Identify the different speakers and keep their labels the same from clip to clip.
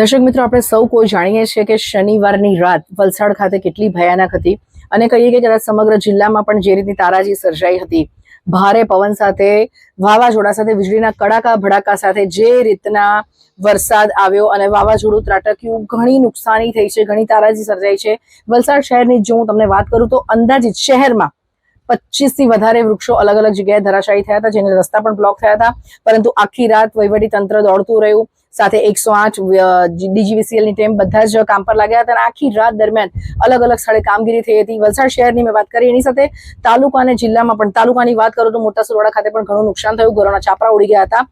Speaker 1: દર્શક મિત્રો, આપણે સૌ કોઈ જાણીએ છીએ કે શનિવારની રાત વલસાડ ખાતે કેટલી ભયાનક હતી અને કહીએ કે કદાચ સમગ્ર જિલ્લામાં પણ જે રીતની તારાજી સર્જાઈ હતી, ભારે પવન સાથે, વાવાઝોડા સાથે, વીજળીના કડાકા ભડાકા સાથે જે રીતના વરસાદ આવ્યો અને વાવાઝોડું ત્રાટક્યું, ઘણી નુકસાની થઈ છે, ઘણી તારાજી સર્જાઈ છે. વલસાડ શહેરની જો હું તમને વાત કરું તો અંદાજિત શહેરમાં પચીસથી વધારે વૃક્ષો અલગ અલગ જગ્યાએ ધરાશાયી થયા હતા, જેને રસ્તા પણ બ્લોક થયા હતા. પરંતુ આખી રાત વહીવટી તંત્ર દોડતું રહ્યું. સાથે એકસો આઠ ડીજીવીસીએલની ટીમ બધા જ કામ પર લાગ્યા હતા અને આખી રાત દરમિયાન અલગ અલગ સ્થળે કામગીરી થઈ હતી. વલસાડ શહેરની મેં વાત કરી, એની સાથે તાલુકા અને જિલ્લામાં પણ, તાલુકાની વાત કરું તો મોટા સુરવાડા ખાતે પણ ઘણું નુકસાન થયું. ઘરોના છાપરા ઉડી ગયા હતા.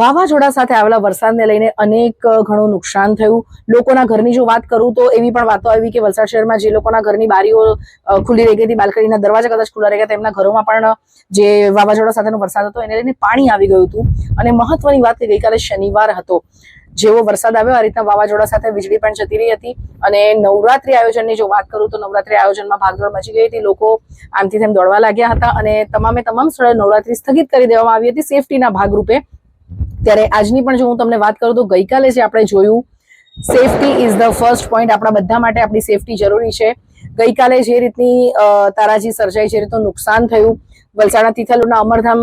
Speaker 1: વાવાઝોડા સાથે આવેલા વરસાદને લઈને અનેક ઘણું નુકસાન થયું. લોકોના ઘરની જો વાત કરું તો એવી પણ વાતો આવી કે વલસાડ શહેરમાં જે લોકોના ઘરની બારીઓ ખુલ્લી રહી ગઈ હતી, બાલ્કનીના દરવાજા કદાચ ખુલ્લા રહી ગયા, તેમના ઘરોમાં પણ જે વાવાઝોડા સાથેનો વરસાદ હતો, એને લઈને પાણી આવી ગયું હતું. અને મહત્વની વાત કે ગઈકાલે શનિવાર હતો. જેવો વરસાદ આવ્યો, આ રીતના વાવાઝોડા સાથે વીજળી પણ જતી રહી હતી. અને નવરાત્રી આયોજનની જો વાત કરું તો નવરાત્રી આયોજનમાં ભાગદોડ મચી ગઈ હતી. લોકો આમથી તેમ દોડવા લાગ્યા હતા અને તમામે તમામ સ્થળે નવરાત્રી સ્થગિત કરી દેવામાં આવી હતી. સેફટીના ભાગરૂપે ત્યારે આજની પણ જો હું તમને વાત કરું તો ગઈકાલે જે આપણે જોયું safety is the first point આપણા બધા માટે આપણી સેફટી જરૂરી છે. ગઈકાલે જે રીતની તારાજી સર્જાઈ જે રીતનું નુકસાન થયું, વલસાડના તિથલોના અમરધામ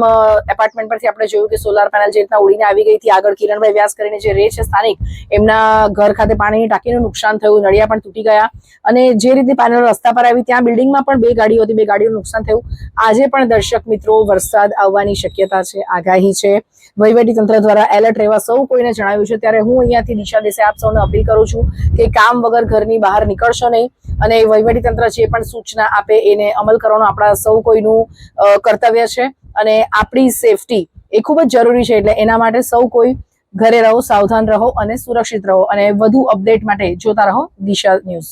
Speaker 1: એપાર્ટમેન્ટ પરથી આપણે જોયું કે સોલાર પેનલ જે રીતના ઉડીને આવી ગઈ આગળ કિરણભાઈ વ્યાસ કરીને જે રહે છે સ્થાનિક, એમના ઘર ખાતે પાણીની ટાંકીનું નુકસાન થયું, નળિયા પણ તૂટી ગયા. અને જે રીતે પેનલ રસ્તા પર આવી, ત્યાં બિલ્ડિંગમાં પણ બે ગાડીઓ હતી, બે ગાડીઓનું નુકસાન થયું. આજે પણ દર્શક મિત્રો વરસાદ આવવાની શક્યતા છે, આગાહી છે. વહીવટી તંત્ર દ્વારા એલર્ટ રહેવા સૌ કોઈને જણાવ્યું છે. ત્યારે હું અહીંયાથી દિશા દેસાઈ આપ સૌને અપીલ કરું છું કે કામ વગર ઘરની બહાર નીકળશો નહીં. અને વહીવટી તંત્ર જે પણ સૂચના આપે, એને અમલ કરવાનું આપણા સૌ કોઈનું કર્તવ્ય છે. અને આપણી સેફટી એ ખૂબ જ જરૂરી છે, એટલે એના માટે સૌ કોઈ ઘરે રહો, સાવધાન રહો અને સુરક્ષિત રહો. અને વધુ અપડેટ માટે જોતા રહો દિશા ન્યૂઝ.